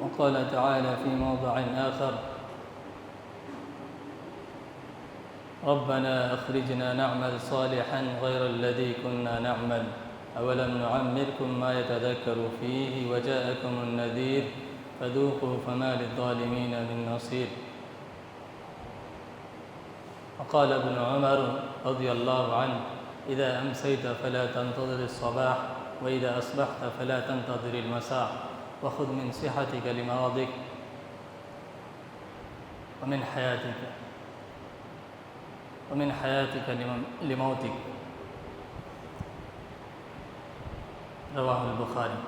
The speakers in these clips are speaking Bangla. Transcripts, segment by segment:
وقال تعالى في موضع آخر ربنا أخرجنا نعمل صالحا غير الذي كنا نعمل أولم نعمركم ما يتذكر فيه وجاءكم النذير فذوقوا فما للظالمين من نصير. وقال ابن عمر رضي الله عنه إذا أمسيت فلا تنتظر الصباح وإذا أصبحت فلا تنتظر المساء. وخذ من صحتك لمرضك ومن حياتك ومن حياتك لموتك. رواه البخاري.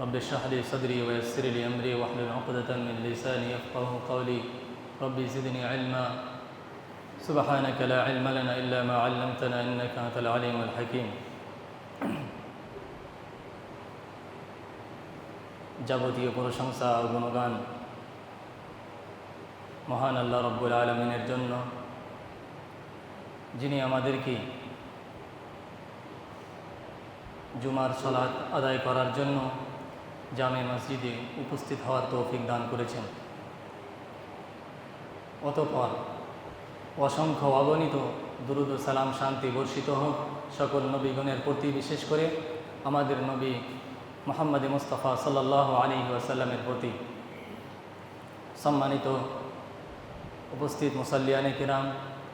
رب اشرح لي صدري ويسر لي أمري واحلل عقدة من لساني يفقه قولي. ربي زدني علما. سبحانك لا علم لنا إلا ما علمتنا إنك أنت العليم الحكيم. যাবতীয় প্রশংসা ও গুণগান। মহান আল্লাহ রব্বুল আলমিনের জন্য, যিনি আমাদেরকে জুমার সলাৎ আদায় করার জন্য জামে মসজিদে উপস্থিত হওয়ার তৌফিক দান করেছেন। অতপর অসংখ্য অগণিত দুরুদ সালাম শান্তি বর্ষিত হোক, সকল নবীগণের প্রতি বিশেষ করে আমাদের নবী মোহাম্মদ মুস্তফা সাল্লাহ আলী ওয়াসাল্লামের প্রতি সম্মানিত উপস্থিত মুসাল্লিয়ানে কিরাম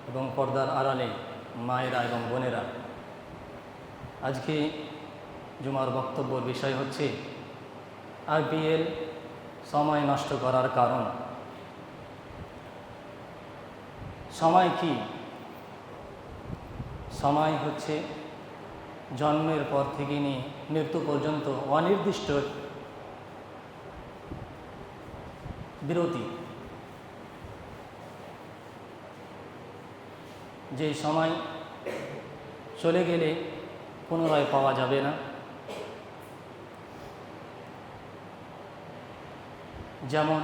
এবং পর্দার আড়ালে মায়েরা এবং বোনেরা। আজকে জুমার বক্তব্যর বিষয় হচ্ছে আইপিএল সময় নষ্ট করার কারণ। সময় কি? সময় হচ্ছে জন্মের পর থেকে নিয়ে মৃত্যু পর্যন্ত অনির্দিষ্ট বিরতি। যে সময় চলে গেলে পুনরায় পাওয়া যাবে না। যেমন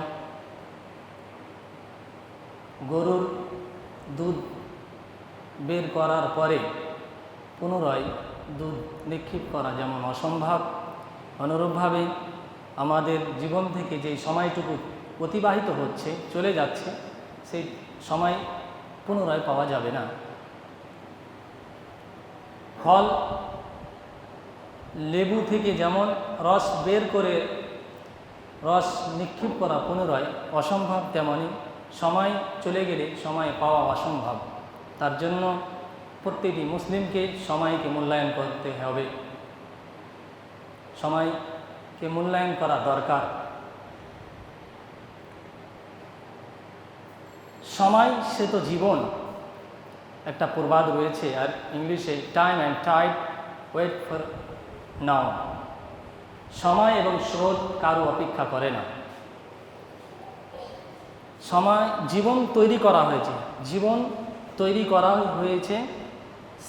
গরুর দুধ বের করার পরে পুনরায় দুধ নিক্ষেপ করা যেমন অসম্ভব, অনুরূপভাবে আমাদের জীবন থেকে যে সময়টুকু অতিবাহিত হচ্ছে, চলে যাচ্ছে, সেই সময় পুনরায় পাওয়া যাবে না। ফল, লেবু থেকে যেমন রস বের করে রস নিক্ষেপ করা পুনরায় অসম্ভব তেমনই সময় চলে গেলে সময় পাওয়া অসম্ভব। তার জন্য প্রত্যেকটি মুসলিমকে সময়কে মূল্যায়ন করতে হবে। সময়কে মূল্যায়ন করা দরকার। সময় সে তো জীবন। একটা প্রবাদ রয়েছে আর ইংলিশে time and tide wait for none সময় এবং স্রোত কারও অপেক্ষা করে না। সময় জীবন তৈরি করা হয়েছে। জীবন তৈরি করা হয়েছে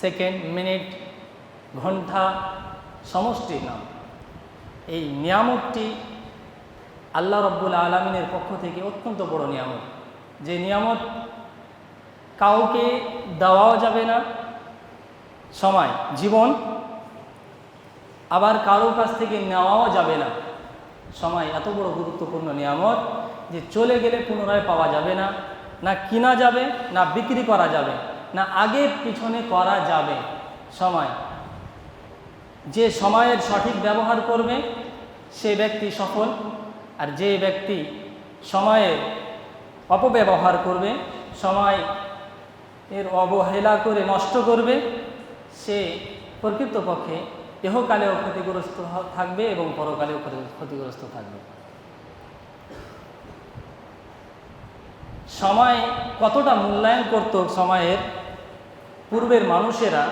সেকেন্ড মিনিট ঘণ্টা সমষ্টির নাম। এই নিয়ামতটি আল্লাহ রব্বুল আলমিনের পক্ষ থেকে অত্যন্ত বড় নিয়ামত। যে নিয়ামত কাউকে দেওয়াও যাবে না, সময়, জীবন আবার কারও কাছ থেকে নেওয়াও যাবে না। সময় এত বড় গুরুত্বপূর্ণ নিয়ামত যে চলে গেলে পুনরায় পাওয়া যাবে না না কিনা যাবে, না বিক্রি করা যাবে। না, আগে পিছনে করা যাবে। সময়। যে সময়ের সঠিক ব্যবহার করবে, সে ব্যক্তি সফল। আর যে ব্যক্তি সময়ের অপব্যবহার করবে, সময় এর অবহেলা করে নষ্ট করবে, সে প্রকৃতপক্ষে এহকালেও ক্ষতিগ্রস্ত থাকবে এবং পরকালেও ক্ষতিগ্রস্ত থাকবে। সময় কতটা মূল্যায়ন করত সময়ের পূর্বের মানুষেরা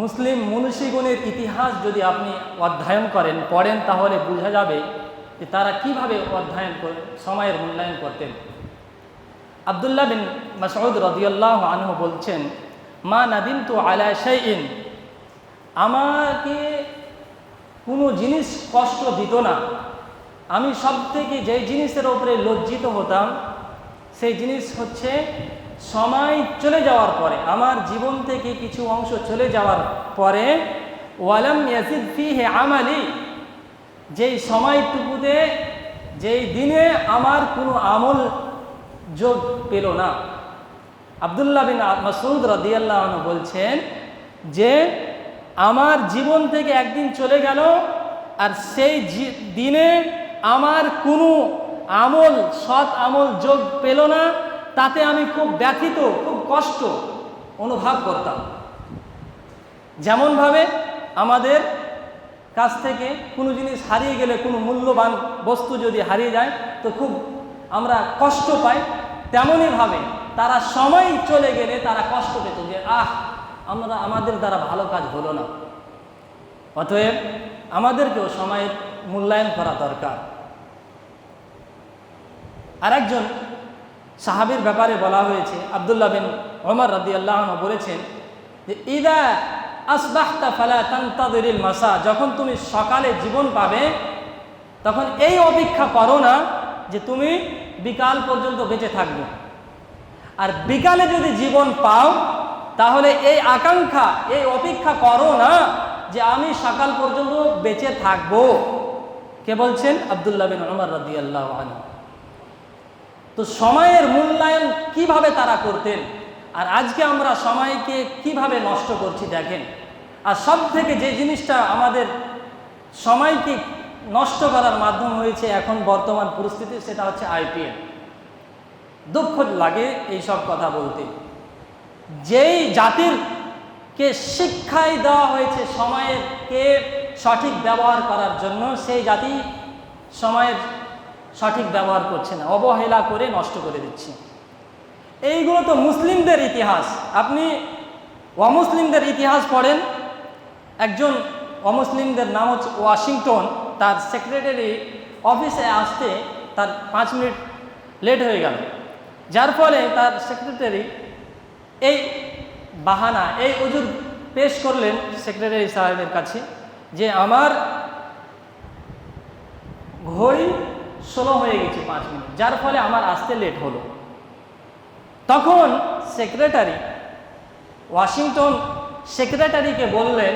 মুসলিম মনীষীগণের ইতিহাস যদি আপনি অধ্যয়ন করেন, পড়েন, তাহলে বোঝা যাবে যে তারা কীভাবে অধ্যয়ন সময়ের মূল্যায়ন করতেন। আবদুল্লাহ বিন মাসউদ রদিয়াল্লাহ আনহু বলছেন, মা নাদিম তো আলা শাইইন, আমাকে কোনো জিনিস কষ্ট দিত না। আমি সব থেকে যে জিনিসের ওপরে লজ্জিত হতাম, সেই জিনিস হচ্ছে সময় চলে যাওয়ার পরে, আমার জীবন থেকে কিছু অংশ চলে যাওয়ার পরে, ওয়ালাম ইয়াজিদ ফি হে আমালি, যেই সময়টুকুতে, যেই দিনে আমার কোনো আমল যোগ পেল না। আবদুল্লাহ বিন মাসুদ রদিয়াল্লাহ বলছেন যে, আমার জীবন থেকে একদিন চলে গেল, আর সেই দিনে আমার কোনো আমল, সৎ আমল যোগ পেল না তাতে আমি খুব ব্যথিত, খুব কষ্ট অনুভব করতাম। যেমনভাবে আমাদের কাছ থেকে কোনো জিনিস হারিয়ে গেলে, কোনো মূল্যবান বস্তু যদি হারিয়ে যায়, তো খুব আমরা কষ্ট পাই। তেমনইভাবে তারা সময় চলে গেলে তারা কষ্ট পেত যে, আহ, আমরা, আমাদের দ্বারা ভালো কাজ হলো না। অতএব আমাদেরকেও সময়ের মূল্যায়ন করা দরকার। আরেকজন সাহাবির ব্যাপারে বলা হয়েছে, আবদুল্লাহ বিন ওমর রাদি আল্লাহ বলেছেন যে, ইদা আসবাহতা ফালা তান্তাদিল মাসা যখন তুমি সকালে জীবন পাবে, তখন এই অপেক্ষা করো না যে তুমি বিকাল পর্যন্ত বেঁচে থাকবে। আর বিকালে যদি জীবন পাও, তাহলে এই আকাঙ্ক্ষা, এই অপেক্ষা করো না যে আমি সকাল পর্যন্ত বেঁচে থাকব। কে বলছেন? আবদুল্লাহ বিন ওমর আল্লাহ তো সময়ের মূল্যায়ন কীভাবে তারা করতেন? আর আজকে আমরা সময়কে কীভাবে নষ্ট করছি দেখেন। আর সব থেকে যে জিনিসটা আমাদের সময়কে নষ্ট করার মাধ্যম হয়েছে এখন বর্তমান পরিস্থিতি, সেটা হচ্ছে আইপিএল দুঃখ লাগে এই সব কথা বলতে। যেই জাতির কে শিক্ষাই দেওয়া হয়েছে সময়ের কে সঠিক ব্যবহার করার জন্য, সেই জাতি সময়ের সঠিক ব্যবহার করছে না, অবহেলা করে নষ্ট করে দিচ্ছে। এইগুলো তো মুসলিমদের ইতিহাস। আপনি অমুসলিমদের ইতিহাস পড়েন, একজন অমুসলিমদের নাম হচ্ছে ওয়াশিংটন, তার সেক্রেটারি অফিসে আসতে তার পাঁচ মিনিট লেট হয়ে গেল। যার ফলে তার সেক্রেটারি এই বাহানা, এই অজুর পেশ করলেন সেক্রেটারি সাহেবের কাছে যে আমার ঘড়ি ষোলো হয়ে গেছে পাঁচ মিনিট। যার ফলে আমার আসতে লেট হলো। তখন সেক্রেটারি ওয়াশিংটন সেক্রেটারিকে বললেন,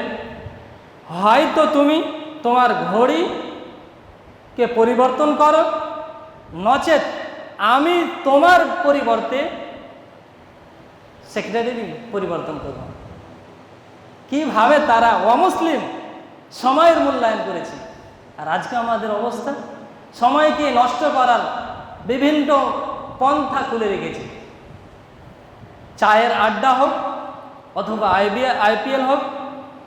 হয়তো তুমি তোমার ঘড়িকে পরিবর্তন করো। নচেত আমি তোমার পরিবর্তে সেক্রেটারি পরিবর্তন করব। কীভাবে তারা অমুসলিম সময়ের মূল্যায়ন করেছে? আর আজকে আমাদের অবস্থা? সময়কে নষ্ট করার বিভিন্ন পন্থা খুলে রেখেছে। চায়ের আড্ডা হোক, অথবা আইবিএল আইপিএল হোক,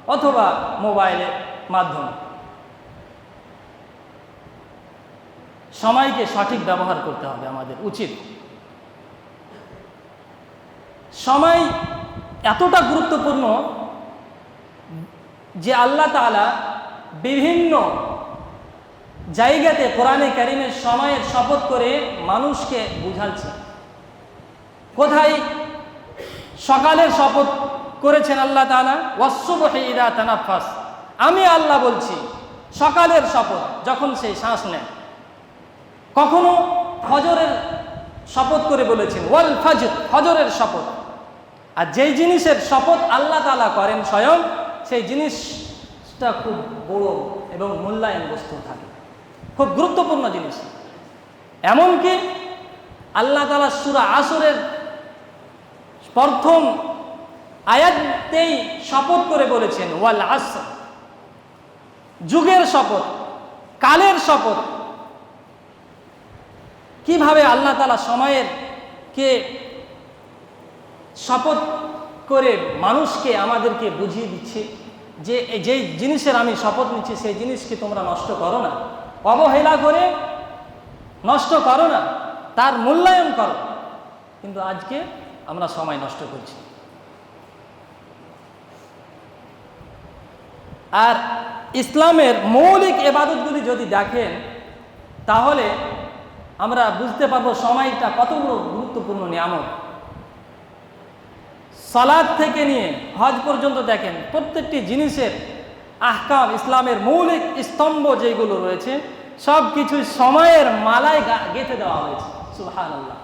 অথবা মোবাইলের মাধ্যমে। সময়কে সঠিক ব্যবহার করতে হবে আমাদের, উচিত। সময় এতটা গুরুত্বপূর্ণ যে আল্লাহ তাআলা বিভিন্ন জায়গাতে কোরআনে কারিমের সময়ের শপথ করে মানুষকে বুঝাচ্ছে। কোথায়? সকালের শপথ করেছেন আল্লাহ তাআলা ওয়াসুবহি ইদা তানাফাস আমি আল্লাহ বলছি, সকালের শপথ যখন সেই শ্বাস নেয়, কখনো ফজরের শপথ করে বলেছেন ওয়াল ফজর ফজরের শপথ। আর যেই জিনিসের শপথ আল্লাহ তালা করেন স্বয়ং, সেই জিনিসটা খুব বড় এবং মূল্যায়ন বস্তু থাকে। খুব গুরুত্বপূর্ণ জিনিস। এমনকি আল্লাহ তালা সুরা আসরের প্রথম আয়াতেই শপথ করে বলেছেন, ওয়াল আস যুগের শপথ, কালের শপথ। কীভাবে আল্লাহ তালা সময়ের কে শপথ করে মানুষকে আমাদেরকে বুঝিয়ে দিচ্ছে যে, যেই জিনিসের আমি শপথ নিচ্ছি, সেই জিনিসকে তোমরা নষ্ট করো না। অবহেলা করে নষ্ট করো না, তার মূল্যায়ন করো। কিন্তু আজকে আমরা সময় নষ্ট করছি। আর ইসলামের মৌলিক এবাদতগুলি যদি দেখেন, তাহলে আমরা বুঝতে পারব সময়টা কত গুরুত্বপূর্ণ নিয়ামক সালাদ থেকে নিয়ে হজ পর্যন্ত দেখেন, প্রত্যেকটি জিনিসের আহকাম, ইসলামের মৌলিক স্তম্ভ যেগুলো রয়েছে সব কিছু সময়ের মালায় গেঁথে দেওয়া হয়েছে। সুহান আল্লাহ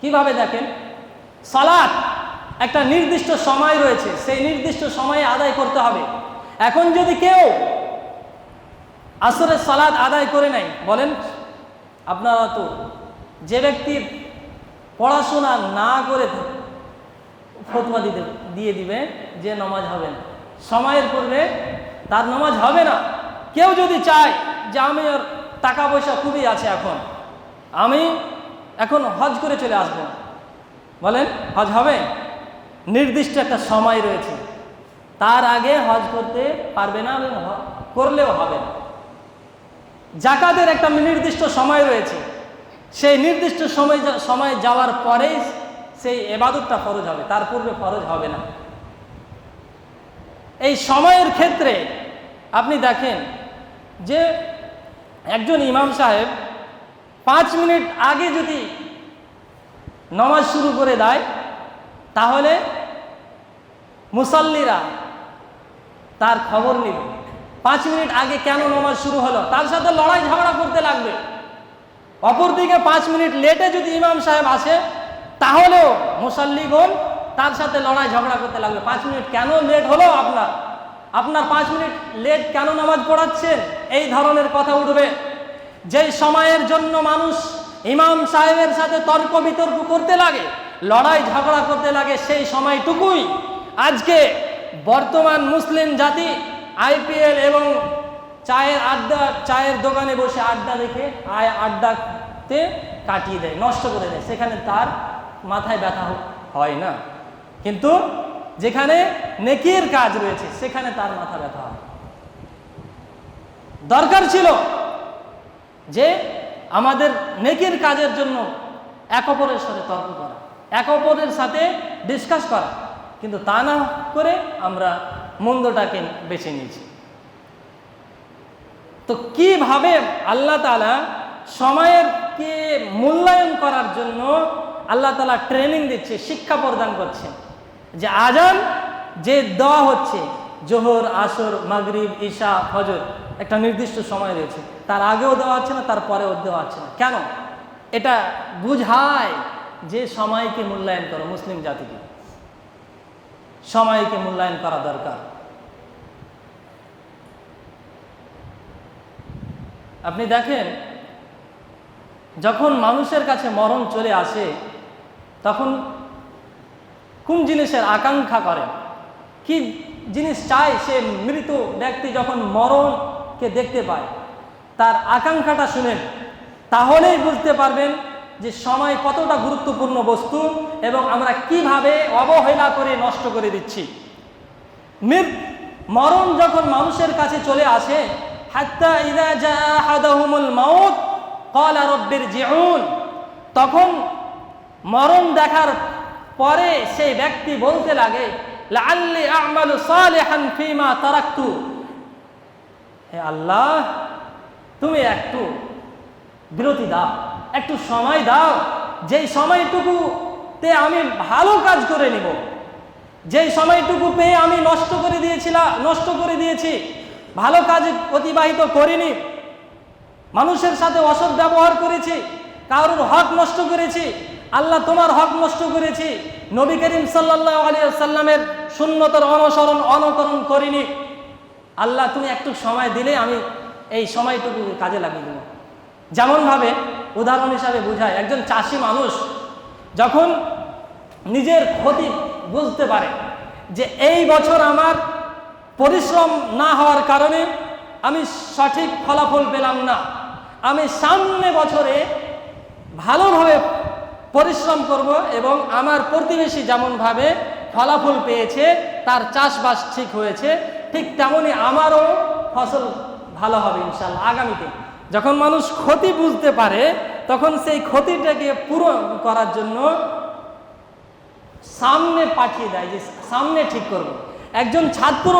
কীভাবে দেখেন? সালাদ একটা নির্দিষ্ট সময় রয়েছে। সেই নির্দিষ্ট সময়ে আদায় করতে হবে। এখন যদি কেউ আসরের সালাদ আদায় করে নাই বলেন, আপনারা তো যে ব্যক্তির পড়াশোনা না করে ফতোয়া দিতে, দিয়ে দিবে যে নমাজ হবে না। সময়ের পূর্বে তার নমাজ হবে না। কেউ যদি চায় যে আমি ওর টাকা পয়সা খুবই আছে এখন। আমি এখন হজ করে চলে আসব। বলেন, হজ হবে? নির্দিষ্ট একটা সময় রয়েছে। তার আগে হজ করতে পারবে না এবং করলেও হবে না। জাকাতের একটা নির্দিষ্ট সময় রয়েছে। সেই নির্দিষ্ট সময় সময় যাওয়ার পরেই সেই এবাদতটা ফরজ হবে। তার পূর্বে ফরজ হবে না। এই সময়ের ক্ষেত্রে আপনি দেখেন যে একজন ইমাম সাহেব পাঁচ মিনিট আগে যদি নমাজ শুরু করে দেয়, তাহলে মুসল্লিরা তার খবর নিবে। পাঁচ মিনিট আগে কেন নমাজ শুরু হলো? তার সাথে লড়াই ঝগড়া করতে লাগবে। অপরদিকে পাঁচ মিনিট লেটে যদি ইমাম সাহেব আসে, তাহলেও মুসল্লিগণ তার সাথে লড়াই ঝগড়া করতে লাগবে। পাঁচ মিনিট কেন লেট হলো আপনার? আপনার পাঁচ মিনিট লেট কেন নামাজ পড়াচ্ছেন এই ধরনের কথা উঠবে। যে সময়ের জন্য মানুষ ইমাম সাহেবের সাথে তর্ক বিতর্ক করতে লাগে, লড়াই ঝগড়া করতে লাগে, সেই সময়টুকুই আজকে বর্তমান মুসলিম জাতি আইপিএল এবং চায়ের আড্ডা, চায়ের দোকানে বসে আড্ডা দেখে আয় আড্ডাতে কাটিয়ে দেয়, নষ্ট করে দেয়। সেখানে তার মাথায় ব্যথা হয় না। কিন্তু যেখানে নেকির কাজ রয়েছে, সেখানে তার মাথা ব্যথা দরকার ছিল যে আমাদের নেকির কাজের জন্য এক অপরের সাথে তর্ক করা, এক অপরের সাথে ডিসকাস করা, কিন্তু তা না করে আমরা মন্দটাকে বেছে নিয়েছি। তো কীভাবে আল্লাহ তালা সময়ের কে মূল্যায়ন করার জন্য আল্লাহ তালা ট্রেনিং দিচ্ছে, শিক্ষা প্রদান করছে যে আজান, যে দেওয়া হচ্ছে, জোহর, আসর, মাগরিব ঈশা ফজর, একটা নির্দিষ্ট সময় রয়েছে। তার আগেও দেওয়া হচ্ছে না, তার পরেও দেওয়া হচ্ছে না। কেন? এটা বুঝায় যে সময়কে মূল্যায়ন করো, মুসলিম জাতিকে। সময়কে মূল্যায়ন করা দরকার। আপনি দেখেন, যখন মানুষের কাছে মরণ চলে আসে, তখন কোন জিনিসের আকাঙ্ক্ষা করে? কি জিনিস চায় সে মৃত ব্যক্তি যখন মরণকে দেখতে পায়? তার আকাঙ্ক্ষাটা শুনেন, তাহলেই বুঝতে পারবেন যে সময় কতটা গুরুত্বপূর্ণ বস্তু এবং আমরা কীভাবে অবহেলা করে নষ্ট করে দিচ্ছি। মৃত, মরণ যখন মানুষের কাছে চলে আসে তখন মরণ দেখার পরে সেই ব্যক্তি বলতে লাগে হে আল্লাহ, তুমি একটু বিরতি দাও, একটু সময় দাও। যেই সময়টুকুতে আমি ভালো কাজ করে নিব, যেই সময়টুকু পেয়ে আমি নষ্ট করে দিয়েছিলাম নষ্ট করে দিয়েছি, ভালো কাজে অতিবাহিত করিনি, মানুষের সাথে অসৎ ব্যবহার করেছি, কারোর হক নষ্ট করেছি আল্লাহ তোমার হক নষ্ট করেছি। নবী করিম সাল্লাহ আলিয়া সাল্লামের শূন্যতর অনুসরণ, অনুকরণ করিনি। আল্লাহ, তুমি একটু সময় দিলে আমি এই সময়টুকু কাজে লাগিয়ে দেবো। যেমনভাবে উদাহরণ হিসাবে বোঝায়, একজন চাষি মানুষ যখন নিজের ক্ষতি বুঝতে পারে যে এই বছর আমার পরিশ্রম না হওয়ার কারণে আমি সঠিক ফলাফল পেলাম না, আমি সামনে বছরে ভালোভাবে পরিশ্রম করব এবং আমার প্রতিবেশী যেমনভাবে ফলাফল পেয়েছে, তার চাষবাস ঠিক হয়েছে, ঠিক তেমনই আমারও ফসল ভালো হবে ইনশাল্লাহ আগামীতে। যখন মানুষ ক্ষতি বুঝতে পারে, তখন সেই ক্ষতিটাকে পূরণ করার জন্য সামনে পাঠিয়ে দেয় যে সামনে ঠিক করব। একজন ছাত্র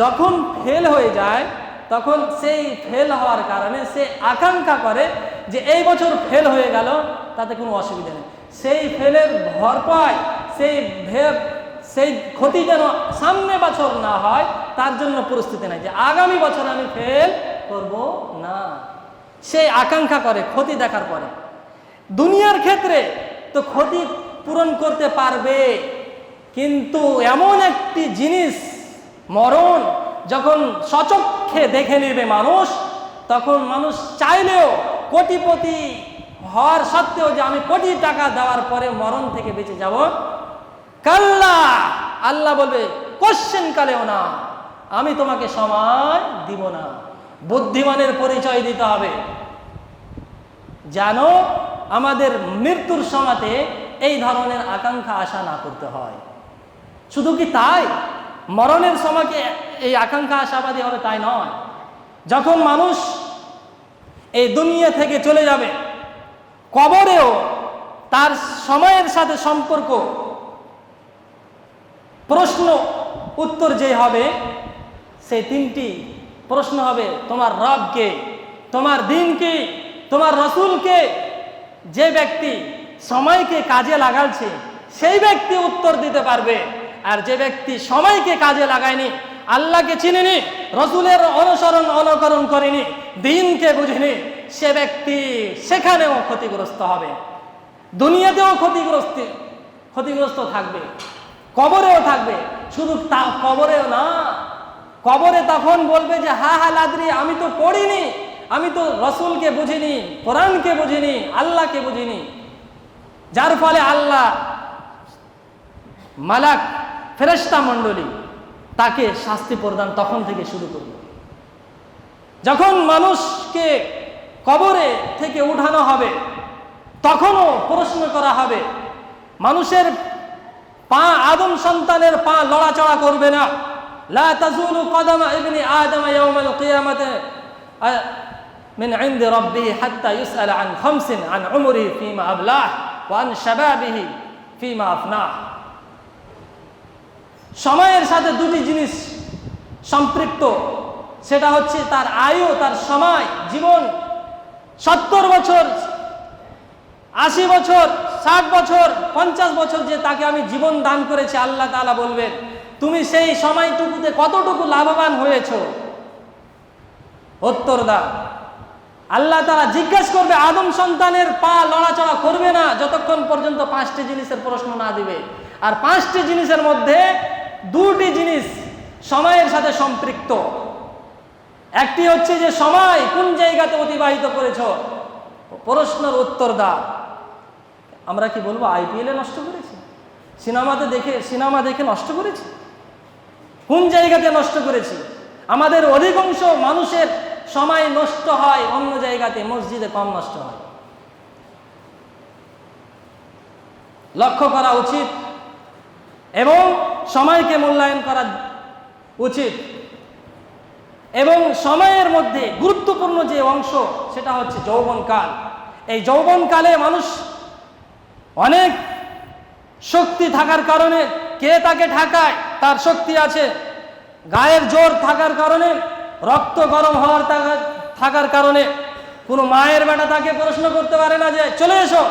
যখন ফেল হয়ে যায় তখন সেই ফেল হওয়ার কারণে সে আকাঙ্ক্ষা করে যে এই বছর ফেল হয়ে গেল, তাতে কোনো অসুবিধা নেই। সেই ফেলের ভরপাই সেই ভে- সেই ক্ষতি যেন সামনে বছর না হয়, তার জন্য পরিস্থিতি নাই যে আগামী বছর আমি ফেল করব না। সেই আকাঙ্ক্ষা করে ক্ষতি দেখার পরে। দুনিয়ার ক্ষেত্রে তো ক্ষতি পূরণ করতে পারবে, কিন্তু এমন একটি জিনিস, মরণ যখন সচক্ষে দেখে নেবে মানুষ, তখন মানুষ চাইলেও কোটিপতি হওয়ার সত্ত্বেও যে আমি কোটি টাকা দেওয়ার পরে মরণ থেকে বেঁচে যাব। কাল্লা! আল্লাহ বলবে, কোশ্চেন কালেও না, আমি তোমাকে সময় দিব না। বুদ্ধিমানের পরিচয় দিতে হবে। যেন আমাদের মৃত্যুর সময়তে এই ধরনের আকাঙ্ক্ষা আশা না করতে হয়। শুধু কি তাই? মরণের সময়কে এই আকাঙ্ক্ষা আশাবাদী হবে? তাই নয়। যখন মানুষ এই দুনিয়া থেকে চলে যাবে, কবরেও তার সময়ের সাথে সম্পর্ক, প্রশ্ন উত্তর যে হবে, সেই তিনটি প্রশ্ন হবে, তোমার রবকে, তোমার দিনকে, তোমার রসুলকে যে ব্যক্তি সময়কে কাজে লাগাচ্ছে সেই ব্যক্তি উত্তর দিতে পারবে। আর যে ব্যক্তি সময়কে কাজে লাগায়নি, আল্লাহকে চিনেনি, রসুলের অনুসরণ অনুকরণ করেনি, দিনকে বুঝেনি, সে ব্যক্তি সেখানেও ক্ষতিগ্রস্ত হবে। দুনিয়াতেও ক্ষতিগ্রস্ত ক্ষতিগ্রস্ত থাকবে, কবরেও থাকবে। শুধু তা কবরেও না, কবরে তখন বলবে যে, হা হা, লাদরি, আমি তো পড়িনি, আমি তো রসুলকে বুঝিনি, কোরআনকে বুঝিনি, আল্লাহকে বুঝিনি। যার ফলে আল্লাহ, মালাক ফেরেস্তা মণ্ডলী তাকে শাস্তি প্রদান তখন থেকে শুরু করবে যখন মানুষকে কবরে থেকে উঠানো হবে তখনও প্রশ্ন করা হবে মানুষের পা আদম সন্তানের পা লড়াচড়া করবে না লা তাজুলু কদমা ইবনি আদম ইয়াউমাল কিয়ামাতে من عند ربه حتى يسأل عن خمس عن عمره فيما أبلاه وعن شبابه فيما أفناه সময়ের সাথে দুটি জিনিস সম্পৃক্ত। সেটা হচ্ছে তার আয়ু, তার সময়, জীবন। সত্তর বছর, আশি বছর, ষাট বছর, পঞ্চাশ বছর যে তাকে আমি জীবন দান করেছি, আল্লাহ তাআলা বলবেন, তুমি সেই সময়টুকুতে কতটুকু লাভবান হয়েছ? উত্তর দাও। আল্লাহ তারা জিজ্ঞেস করবে, আদম সন্তানের পা লড়াচড়া করবে না যতক্ষণ পর্যন্ত পাঁচটি জিনিসের প্রশ্ন না দিবে? আর পাঁচটি জিনিসের মধ্যে দুটি জিনিস সময়ের সাথে সম্পৃক্ত। একটি হচ্ছে যে সময় কোন জায়গাতে অতিবাহিত করেছ? প্রশ্নের উত্তর দাও। আমরা কি বলব, আইপিএলে নষ্ট করেছি? সিনেমাতে দেখে, সিনেমা দেখে নষ্ট করেছি? কোন জায়গাতে নষ্ট করেছি? আমাদের অধিকাংশ মানুষের সময় নষ্ট হয়, অন্য জায়গাতে, মসজিদে কম নষ্ট হয়। লক্ষ্য করা উচিত। এবং সময়কে মূল্যায়ন করা উচিত। এবং সময়ের মধ্যে গুরুত্বপূর্ণ যে অংশ, সেটা হচ্ছে যৌবনকাল। এই যৌবনকালে মানুষ অনেক শক্তি থাকার কারণে, কে তাকে ঠেকায়, তার শক্তি আছে। গায়ের জোর থাকার কারণে, রক্ত গরম হওয়ার থাকার কারণে। কোনো মায়ের বেটা তাকে প্রশ্ন করতে পারে না যে, চলে এসো,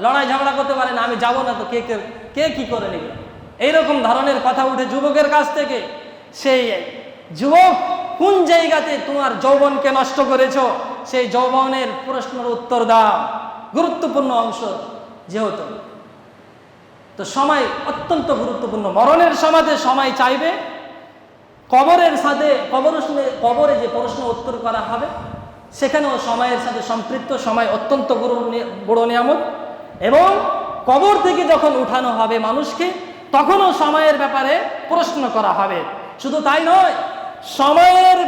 লড়াই ঝগড়া করতে পারে না, আমি যাব না তো, কে কে কে কি করে নেবে? এইরকম ধরনের কথা উঠে যুবকের কাছ থেকে সেই যুবক, কোন জায়গাতে তোমার যৌবনকে নষ্ট করেছ? সেই যৌবনের প্রশ্নের উত্তর দাও। গুরুত্বপূর্ণ অংশ যেহেতু। তো সময় অত্যন্ত গুরুত্বপূর্ণ। মরণের সমাজে সময় চাইবে। কবরের সাথে, কবর কবরে যে প্রশ্ন উত্তর করা হবে, সেখানেও সময়ের সাথে সম্পৃক্ত। সময় অত্যন্ত গুরু বড় নিয়ামত। এবং কবর থেকে যখন উঠানো হবে মানুষকে তখনও সময়ের ব্যাপারে প্রশ্ন করা হবে। শুধু তাই নয়, সময়ের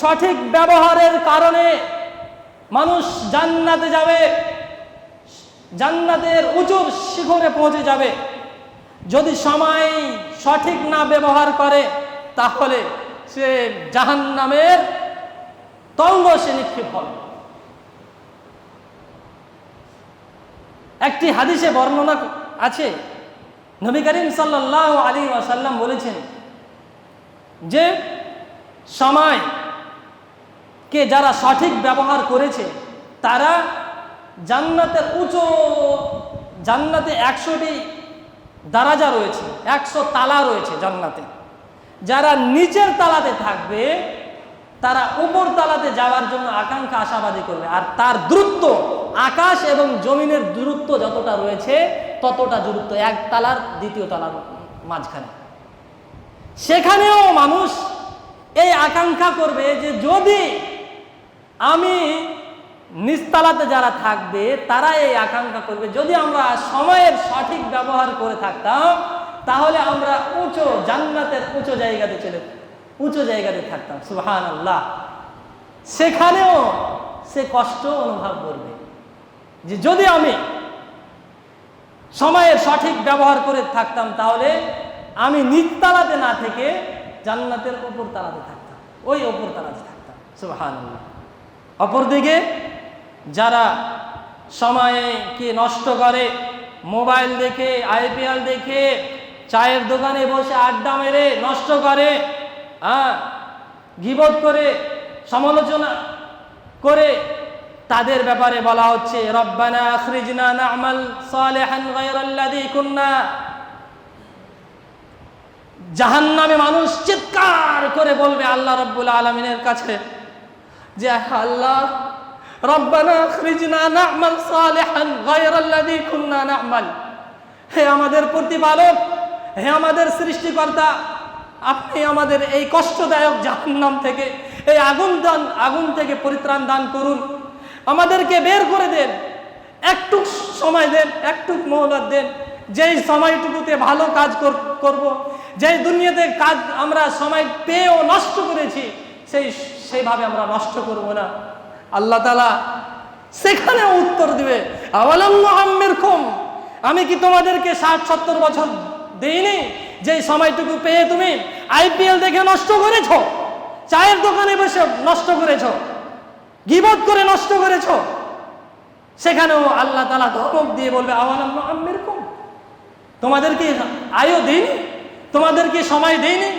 সঠিক ব্যবহারের কারণে মানুষ জান্নাতে যাবে, জান্নাতের উঁচু শিখরে পৌঁছে যাবে। যদি সময় সঠিক না ব্যবহার করে, তাহলে সে জাহান নামের তঙ্গ সে নিক্ষেপ হবে। একটি হাদিসে বর্ণনা আছে নবী করিম সাল্লাহ আলী ওয়াসাল্লাম বলেছেন যে সময় কে যারা সঠিক ব্যবহার করেছে, তারা জান্নাতের উঁচু, জান্নাতে একশোটি দারাজা রয়েছে, একশো তালা রয়েছে জান্নাতে। যারা নিচের তালাতে থাকবে তারা উপর তালাতে যাওয়ার জন্য আকাঙ্ক্ষা আশাবাদী করবে। আর তার দূরত্ব, আকাশ এবং জমিনের দূরত্ব যতটা রয়েছে, ততটা দূরত্ব। এক তালার দ্বিতীয় তালার মাঝখানে। সেখানেও মানুষ এই আকাঙ্ক্ষা করবে যে যদি আমি নিস্তালাতে যারা থাকবে, তারা এই আকাঙ্ক্ষা করবে। যদি আমরা সময়ের সঠিক ব্যবহার করে থাকতাম, তাহলে আমরা উঁচু জান্নাতের উঁচু জায়গাতে চলে উঁচু জায়গাতে থাকতাম সুহান আল্লাহ সেখানেও সে কষ্ট অনুভব করবে। যে যদি আমি সময়ের সঠিক ব্যবহার করে থাকতাম, তাহলে আমি নিচতলাতে না থেকে জান্নাতের উপর তালাতে থাকতাম। ওই ওপর তালাতে থাকতাম সুহান আল্লাহ অপরদিকে যারা সময়কে নষ্ট করে, মোবাইল দেখে, আইপিএল দেখে, চায়ের দোকানে বসে আড্ডা মেরে, নষ্ট করে হ্যাঁ গিবত করে, সমালোচনা করে তাদের ব্যাপারে বলা হচ্ছে, রব্বানা আখরিজনা না'মাল সালিহান গায়রাল্লাযী কুন্না। জাহান্নামে মানুষ চিৎকার করে বলবে আল্লাহ রব্বুল আলমিনের কাছে যে, আল্লাহ, রব্বানা আখরিজনা না'মাল সালিহান গায়রাল্লাযী কুন্না না'মাল। হে আমাদের প্রতিপালক, হে আমাদের সৃষ্টিকর্তা আপনি আমাদের এই কষ্টদায়ক জাহান্নাম থেকে, এই আগুন দান, আগুন থেকে পরিত্রাণ দান করুন। আমাদেরকে বের করে দেন একটু সময় দেন একটু মহলত দেন। যেই সময়টুকুতে ভালো কাজ কর- করব, যেই দুনিয়াতে কাজ আমরা সময় পেয়েও নষ্ট করেছি, সেই সেইভাবে আমরা নষ্ট করব না। আল্লাহ তালা সেখানে উত্তর দিবে আমি কি তোমাদেরকে ষাট সত্তর বছর দেইনি। যে সময়টুকু পেয়ে তুমি আইপিএল দেখে নষ্ট করেছ, চায়ের দোকানে বসে নষ্ট করেছ, গিবত করে নষ্ট করেছ, সেখানেও আল্লাহ তালা ধমক দিয়ে বলবে আম্মের কম তোমাদেরকে আয়ও দেইনি? তোমাদেরকে সময় দেইনি?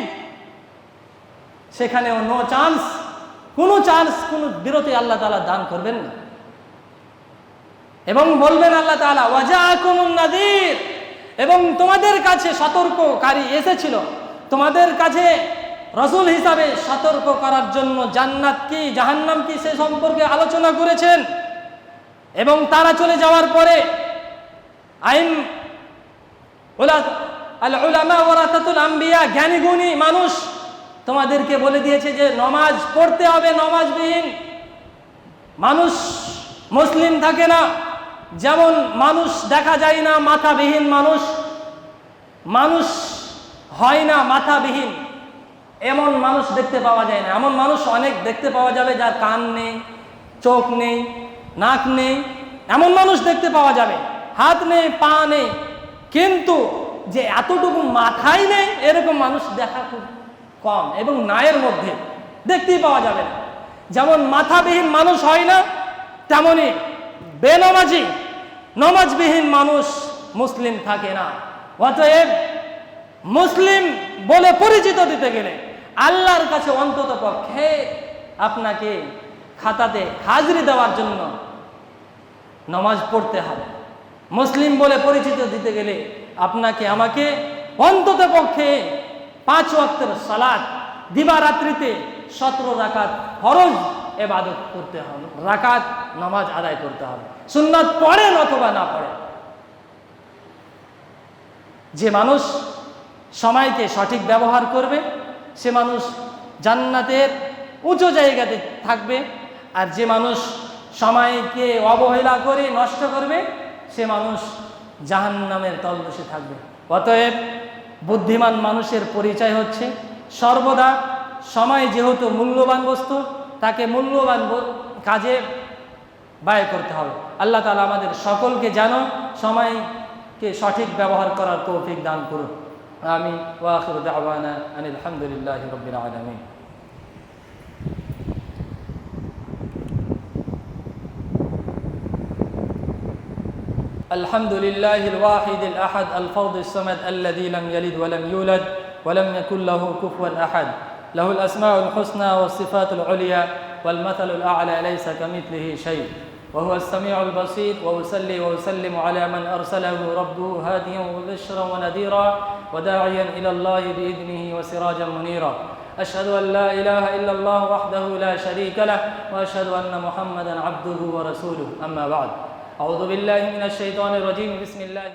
সেখানেও নো চান্স কোনো চান্স কোনো বিরতি আল্লাহ তালা দান করবেন না। এবং বলবেন আল্লাহ তালা ওয়াজা নাদির। এবং তোমাদের কাছে সতর্ককারী এসেছিল। তোমাদের কাছে রসুল হিসাবে সতর্ক করার জন্য জান্নাত কি, জাহান্নাম কি সে সম্পর্কে আলোচনা করেছেন। এবং তারা চলে যাওয়ার পরে আইন আম্বিয়া জ্ঞানী গুণী মানুষ তোমাদেরকে বলে দিয়েছে যে নমাজ পড়তে হবে, নমাজবিহীন। মানুষ মুসলিম থাকে না। যেমন মানুষ দেখা যায় না, মাথাবিহীন মানুষ মানুষ হয় না, মাথাবিহীন। এমন মানুষ দেখতে পাওয়া যায় না। এমন মানুষ অনেক দেখতে পাওয়া যাবে যার কান নেই, চোখ নেই, নাক নেই। এমন মানুষ দেখতে পাওয়া যাবে। হাত নেই, পা নেই। কিন্তু যে এতটুকু মাথাই নেই, এরকম মানুষ দেখা খুব কম এবং নায়ের মধ্যে দেখতেই পাওয়া যাবে না। যেমন মাথাবিহীন মানুষ হয় না তেমনি বেনমাজি, নমাজবিহীন মানুষ মুসলিম থাকে না। অতএব মুসলিম বলে পরিচিত দিতে গেলে আল্লাহর কাছে অন্তত পক্ষে আপনাকে খাতাতে হাজরি দেওয়ার জন্য নমাজ পড়তে হবে। মুসলিম বলে পরিচিত দিতে গেলে আপনাকে আমাকে অন্তত পক্ষে পাঁচ ওয়াক্তের সালাদ দিবারাত্রিতে সতেরো রাকাত ফরজ এবাদত করতে হবে, রাকাত, নামাজ আদায় করতে হবে, সুন্নাত পড়েন অথবা না পড়েন যে মানুষ সময়কে সঠিক ব্যবহার করবে, সে মানুষ জান্নাতের উঁচু জায়গাতে থাকবে, আর যে মানুষ সময়কে অবহেলা করে নষ্ট করবে, সে মানুষ জাহান্নামের তলবসে থাকবে। অতএব বুদ্ধিমান মানুষের পরিচয় হচ্ছে সর্বদা সময় যেহেতু মূল্যবান বস্তু তাকে মূল্যবান ব- কাজে ব্যয় করতে হবে আল্লাহ তালা আমাদের সকলকে যেন সময়কে সঠিক ব্যবহার করার তৌফিক দান করুন আমি ওয়াখির দাওয়ানা আনিল আলহামদুলিল্লাহ রবিল আলমিন الحمد لله الواحد الأحد الفرد الصمد الذي لم يلد ولم يولد ولم يكن له كفوا أحد له الأسماء الحسنى والصفات العليا والمثل الأعلى ليس كمثله شيء. وهو السميع البصير وأصلي وأسلم على من أرسله ربه هاديا وبشرا ونذيرا وداعيا إلى الله بإذنه وسراجا منيرا. أشهد أن لا إله إلا الله وحده لا شريك له وأشهد أن محمدا عبده ورسوله. أما بعد أعوذ بالله من الشيطان الرجيم. بسم الله.